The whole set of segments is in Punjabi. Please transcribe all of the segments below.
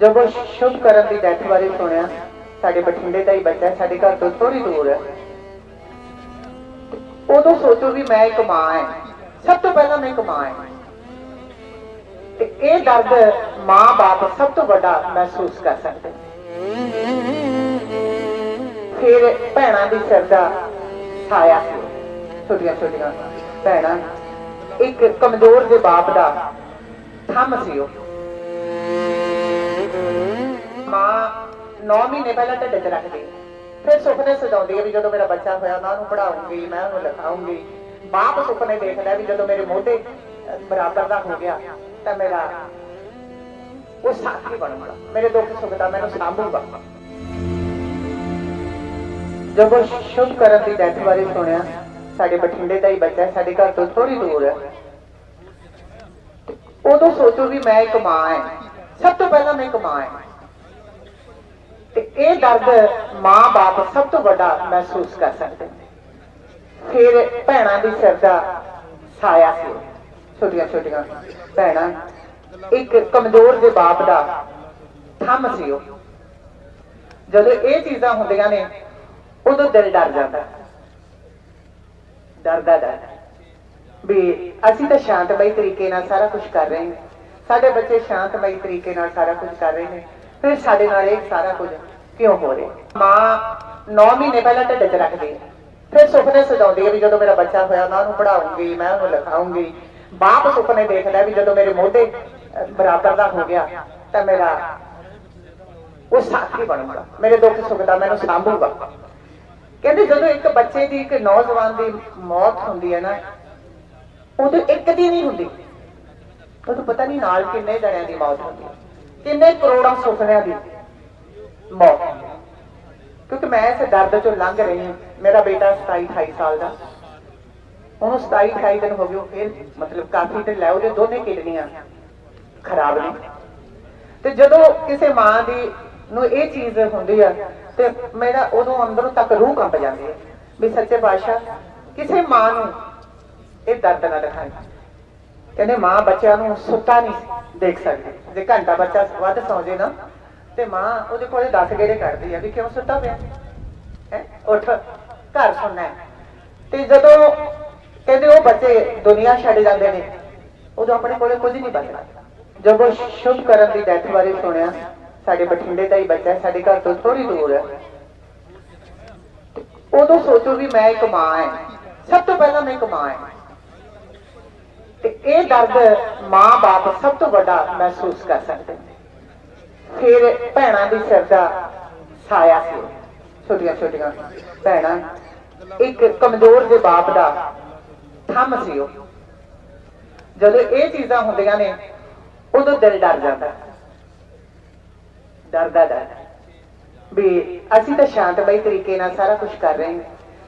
ਜਦੋਂ ਸ਼ੁਭ ਕਰਨ ਦੀ ਡੈਥ ਬਾਰੇ ਸੁਣਿਆ, ਸਾਡੇ ਬਠਿੰਡੇ ਦਾ ਹੀ ਬੱਚਾ ਸਾਡੇ ਘਰ ਤੋਂ ਥੋੜੀ ਦੂਰ ਹੈ। ਉਦੋਂ ਸੋਚੋ ਵੀ ਮੈਂ ਇੱਕ ਮਾਂ ਹੈ। ਸਭ ਤੋਂ ਪਹਿਲਾਂ ਮੈਂ ਇੱਕ ਮਾਂ ਹੈ। ਤੇ ਇਹ ਦਰਦ ਮਾਂ-ਬਾਪ ਸਭ ਤੋਂ ਵੱਡਾ ਮਹਿਸੂਸ ਕਰ ਸਕਦੇ ਫਿਰ ਭੈਣਾਂ ਦੀ ਸਰਦਾ ਛਾਇਆ ਸੀ। ਛੋਟੀਆਂ ਛੋਟੀਆਂ ਭੈਣਾਂ, ਇੱਕ ਕਮਜ਼ੋਰ ਦੇ ਬਾਪ ਦਾ ਥੰਮ ਸੀ ਉਹ। ਮਾਂ 9 ਮਹੀਨੇ ਪਹਿਲਾਂ ਢਿੱਡ 'ਚ ਰੱਖਦੀ। ਫਿਰ ਸੁਪਨੇ ਸਜਾਉਂਦੀ ਹੈ ਵੀ ਜਦੋਂ ਮੇਰਾ ਬੱਚਾ ਹੋਇਆ ਮੈਂ ਉਹਨੂੰ ਪੜਾਉਂਗੀ ਮੈਂ ਉਹਨੂੰ ਲਿਖਾਉਂਗੀ। ਬਾਪ ਸੁਪਨੇ ਦੇਖਦਾ ਵੀ ਜਦੋਂ ਮੇਰੇ ਮੋਢੇ ਬਰਾਬਰ ਦਾ ਹੋ ਗਿਆ, ਤਾਂ ਮੇਰਾ ਉਹ ਸਾਥੀ ਬਣੂਗਾ ਮੇਰੇ ਦੁੱਖ ਸੁੱਖ ਦਾ ਮੈਨੂੰ ਸਾਂਭੂਗਾ। ਜਦੋਂ ਸ਼ੁਭ ਕਰਨ ਦੀ ਡੈਥ ਬਾਰੇ ਸੁਣਿਆ, ਸਾਡੇ ਬਠਿੰਡੇ ਦਾ ਹੀ ਬੱਚਾ ਸਾਡੇ ਘਰ ਤੋਂ ਥੋੜੀ ਦੂਰ ਹੈ। ਉਦੋਂ ਸੋਚੋ ਵੀ ਮੈਂ ਇੱਕ ਮਾਂ ਹੈ। ਸਭ ਤੋਂ ਪਹਿਲਾਂ ਮੈਂ ਇੱਕ ਮਾਂ ਹੈ। ਇਹ ਦਰਦ ਮਾਂ-ਬਾਪ ਸਭ ਤੋਂ ਵੱਡਾ ਮਹਿਸੂਸ ਕਰ ਸਕਦੇ ਫਿਰ ਭੈਣਾਂ ਦੀ ਸਰਦਾ ਛਾਇਆ ਸੀ। ਛੋਟੀਆਂ ਛੋਟੀਆਂ ਭੈਣਾਂ, ਇੱਕ ਕਮਜ਼ੋਰ ਦੇ ਬਾਪ ਦਾ ਥੰਮ ਸੀ ਉਹ। ਜਦੋਂ ਇਹ ਚੀਜ਼ਾਂ ਹੁੰਦੀਆਂ ਨੇ, ਉਦੋਂ ਦਿਲ ਡਰ ਜਾਂਦਾ। ਡਰਦਾ ਡਰਦਾ ਵੀ ਅਸੀਂ ਤਾਂ ਸ਼ਾਂਤਮਈ ਤਰੀਕੇ ਨਾਲ ਸਾਰਾ ਕੁਝ ਕਰ ਰਹੇ ਹਾਂ। ਸਾਡੇ ਬੱਚੇ ਸ਼ਾਂਤਮਈ ਤਰੀਕੇ ਨਾਲ ਸਾਰਾ ਕੁਝ ਕਰ ਰਹੇ ਨੇ। ਫਿਰ ਸਾਡੇ ਨਾਲ ਇਹ ਸਾਰਾ ਕੁਝ ਕਿਉਂ ਹੋ ਰਹੇ? ਮਾਂ 9 ਮਹੀਨੇ ਪਹਿਲਾਂ ਢਿੱਡ 'ਚ ਰੱਖਦੀ ਹੈ ਫਿਰ ਸੁਪਨੇ ਸਜਾਉਂਦੀ ਹੈ ਵੀ ਜਦੋਂ ਮੇਰਾ ਬੱਚਾ ਹੋਇਆ ਮੈਂ ਉਹਨੂੰ ਪੜਾਉਂਗੀ ਮੈਂ ਉਹਨੂੰ ਲਿਖਾਉਂਗੀ। ਬਾਪ ਸੁਪਨੇ ਦੇਖਦਾ ਵੀ ਜਦੋਂ ਮੇਰੇ ਮੋਢੇ ਬਰਾਬਰ ਦਾ ਹੋ ਗਿਆ, ਤਾਂ ਮੇਰਾ ਉਹ ਸਾਥੀ ਬਣੂਗਾ। ਮੇਰੇ ਦੁੱਖ ਸੁੱਖ ਦਾ ਮੈਨੂੰ ਸਾਂਭੂਗਾ। ਕਹਿੰਦੇ ਜਦੋਂ ਇੱਕ ਬੱਚੇ ਦੀ, ਇੱਕ ਨੌਜਵਾਨ ਦੀ ਮੌਤ ਹੁੰਦੀ ਹੈ ਨਾ, ਉਦੋਂ ਇੱਕ ਦੀ ਨਹੀਂ ਹੁੰਦੀ। ਉਦੋਂ ਪਤਾ ਨਹੀਂ ਨਾਲ ਕਿੰਨੇ ਜਣਿਆਂ ਦੀ ਮੌਤ ਹੁੰਦੀ। ਹੈ ਕਿੰਨੇ ਕਰੋੜਾਂ ਸੁਪਨਿਆਂ ਦੀ ਮੌਤ ਕਿਉਂਕਿ ਮੈਂ ਇਸ ਦਰਦ ਚੋਂ ਲੰਘ ਰਹੀ ਹਾਂ। ਮੇਰਾ ਬੇਟਾ 27 28 ਸਾਲ ਦਾ। ਉਹਨੂੰ 27 28 ਦਿਨ ਹੋ ਗਏ ਫਿਰ ਮਤਲਬ ਕਾਫੀ ਢਿੱਲਾ ਹੈ ਉਹਦੇ ਦੋਨੇ ਕਿਡਨੀਆਂ ਖਰਾਬ ਨੇ। ਤੇ ਜਦੋਂ ਕਿਸੇ ਮਾਂ ਦੀ ਨੂੰ ਇਹ ਚੀਜ਼ ਹੁੰਦੀ ਆ, ਤੇ ਮੇਰਾ ਉਦੋਂ ਅੰਦਰੋਂ ਤੱਕ ਰੂਹ ਕੰਬ ਜਾਂਦੀ ਹੈ ਵੀ ਸੱਚੇ ਪਾਤਸ਼ਾਹ, ਕਿਸੇ ਮਾਂ ਨੂੰ ਇਹ ਦਰਦ ਨਾ ਦਿਖਾਏ ਕਹਿੰਦੇ ਮਾਂ ਬੱਚਿਆਂ ਨੂੰ ਸੁੱਤਾ ਨਹੀਂ ਦੇਖ ਸਕਦੀ। ਜੇ ਘੰਟਾ ਬੱਚਾ ਵੱਧ ਸੌਂ ਜੇ ਨਾ ਤੇ ਮਾਂ ਉਹਦੇ ਕੋਲੇ 10 ਗੇੜੇ ਕੱਢਦੀ ਆ ਵੀ ਕਿਉਂ ਸੁੱਤਾ ਪਿਆ? ਹੈ? ਉੱਠ, ਘਰ ਸੁਣਨਾ ਤੇ ਜਦੋਂ ਕਹਿੰਦੇ ਉਹ ਬੱਚੇ ਦੁਨੀਆ ਛੱਡ ਜਾਂਦੇ ਨੇ, ਉਦੋਂ ਆਪਣੇ ਕੋਲੇ ਕੁਝ ਨਹੀਂ ਬਚਦਾ। ਜਦੋਂ ਸ਼ੁਭ ਕਰਨ ਦੀ ਡੈਥ ਬਾਰੇ ਸੁਣਿਆ, ਸਾਡੇ ਬਠਿੰਡੇ ਦਾ ਹੀ ਬੱਚਾ ਸਾਡੇ ਘਰ ਤੋਂ ਥੋੜੀ ਦੂਰ ਹੈ। ਉਦੋਂ ਸੋਚੋ ਵੀ ਮੈਂ ਇੱਕ ਮਾਂ ਹੈ। ਸਭ ਤੋਂ ਪਹਿਲਾਂ ਮੈਂ ਇੱਕ ਮਾਂ ਹੈ। ਤੇ ਇਹ ਦਰਦ ਮਾਂ-ਬਾਪ ਸਭ ਤੋਂ ਵੱਡਾ ਮਹਿਸੂਸ ਕਰ ਸਕਦੇ ਫਿਰ ਭੈਣਾਂ ਦੀ ਸਰਦਾ ਸਾਇਆ ਸੀ। ਛੋਟੀਆਂ ਛੋਟੀਆਂ ਭੈਣਾਂ। ਇੱਕ ਕਮਜ਼ੋਰ ਦੇ ਬਾਪ ਦਾ ਥੰਮ ਸੀ ਉਹ। ਜਦੋਂ ਇਹ ਚੀਜ਼ਾਂ ਹੁੰਦੀਆਂ ਨੇ, ਉਦੋਂ ਦਿਲ ਡਰ ਜਾਂਦਾ। ਡਰਦਾ ਡਰ। ਵੀ ਅਸੀਂ ਤਾਂ ਸ਼ਾਂਤਮਈ ਤਰੀਕੇ ਨਾਲ ਸਾਰਾ ਕੁਝ ਕਰ ਰਹੇ ਹਾਂ।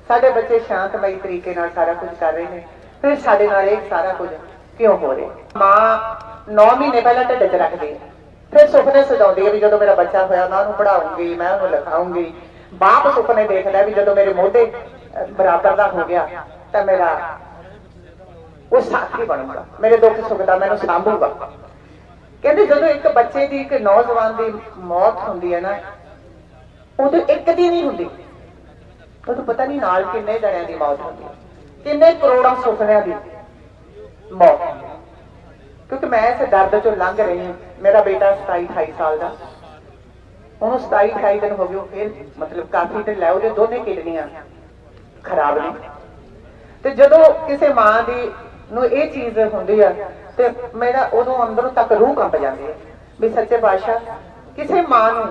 ਸਾਡੇ ਬੱਚੇ ਸ਼ਾਂਤਮਈ ਤਰੀਕੇ ਨਾਲ ਸਾਰਾ ਕੁਝ ਕਰ ਰਹੇ ਨੇ। ਫਿਰ ਸਾਡੇ ਨਾਲ ਇਹ ਸਾਰਾ ਕੁਝ ਕਿਉਂ ਹੋ ਰਿਹਾ? ਮਾਂ 9 ਮਹੀਨੇ ਪਹਿਲਾਂ ਢਿੱਡ 'ਚ ਰੱਖਦੀ ਹੈ। ਫਿਰ ਸੁਪਨੇ ਸਜਾਉਂਦੀ ਹੈ ਵੀ ਜਦੋਂ ਮੇਰਾ ਬੱਚਾ ਹੋਇਆ ਮੈਂ ਉਹਨੂੰ ਪੜਾਉਂਗੀ ਮੈਂ ਉਹਨੂੰ ਲਿਖਾਉਂਗੀ। ਬਾਪ ਸੁਪਨੇ ਦੇਖਦਾ ਵੀ ਜਦੋਂ ਮੇਰੇ ਮੋਢੇ ਬਰਾਬਰ ਦਾ ਹੋ ਗਿਆ, ਤਾਂ ਮੇਰਾ ਉਹ ਸਾਥੀ ਬਣੂਗਾ। ਮੇਰੇ ਦੁੱਖ ਸੁੱਖ ਦਾ ਮੈਨੂੰ ਸਾਂਭੂਗਾ। ਕਹਿੰਦੇ ਜਦੋਂ ਇੱਕ ਬੱਚੇ ਦੀ, ਇੱਕ ਨੌਜਵਾਨ ਦੀ ਮੌਤ ਹੁੰਦੀ ਹੈ ਨਾ, ਉਦੋਂ ਇੱਕ ਦੀ ਨਹੀਂ ਹੁੰਦੀ। ਉਦੋਂ ਪਤਾ ਨਹੀਂ ਨਾਲ ਕਿੰਨੇ ਜਣਿਆਂ ਦੀ ਮੌਤ ਹੁੰਦੀ ਹੈ। ਕਿੰਨੇ ਕਰੋੜਾਂ ਸੁਪਨਿਆਂ ਦੀ ਮੌਤ ਕਿਉਂਕਿ ਮੈਂ ਇਸ ਦਰਦ ਚੋਂ ਲੰਘ ਰਹੀ ਹਾਂ। ਮੇਰਾ ਬੇਟਾ 27 28 ਸਾਲ ਦਾ। ਉਹਨੂੰ 27 28 ਦਿਨ ਹੋ ਗਏ ਫਿਰ ਮਤਲਬ ਕਾਫੀ ਢਿੱਲਾ ਹੈ ਉਹਦੇ ਦੋਨੇ ਕਿਡਨੀਆਂ ਖਰਾਬ ਨੇ। ਤੇ ਜਦੋਂ ਕਿਸੇ ਮਾਂ ਦੀ ਨੂੰ ਇਹ ਚੀਜ਼ ਹੁੰਦੀ ਆ, ਤੇ ਮੇਰਾ ਉਦੋਂ ਅੰਦਰੋਂ ਤੱਕ ਰੂਹ ਕੰਬ ਜਾਂਦੀ ਹੈ ਵੀ ਸੱਚੇ ਪਾਤਸ਼ਾਹ, ਕਿਸੇ ਮਾਂ ਨੂੰ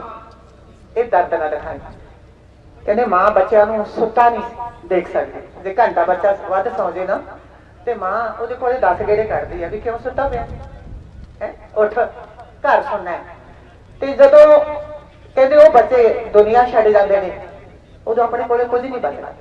ਇਹ ਦਰਦ ਨਾ ਦਿਖਾਏ ਕਹਿੰਦੇ ਮਾਂ ਬੱਚਿਆਂ ਨੂੰ ਸੁੱਤਾ ਨਹੀਂ ਦੇਖ ਸਕਦੀ। ਜੇ ਘੰਟਾ ਬੱਚਾ ਵੱਧ ਸੌਂ ਜੇ ਨਾ ਤੇ ਮਾਂ ਉਹਦੇ ਕੋਲੇ 10 ਗੇੜੇ ਕੱਢਦੀ ਆ ਵੀ ਕਿਉਂ ਸੁੱਤਾ ਪਿਆ? ਹੈ? ਉੱਠ, ਘਰ ਸੁਣਨਾ ਤੇ ਜਦੋਂ ਕਹਿੰਦੇ ਉਹ ਬੱਚੇ ਦੁਨੀਆ ਛੱਡ ਜਾਂਦੇ ਨੇ, ਉਦੋਂ ਆਪਣੇ ਕੋਲੇ ਕੁਝ ਨਹੀਂ ਬਚਦਾ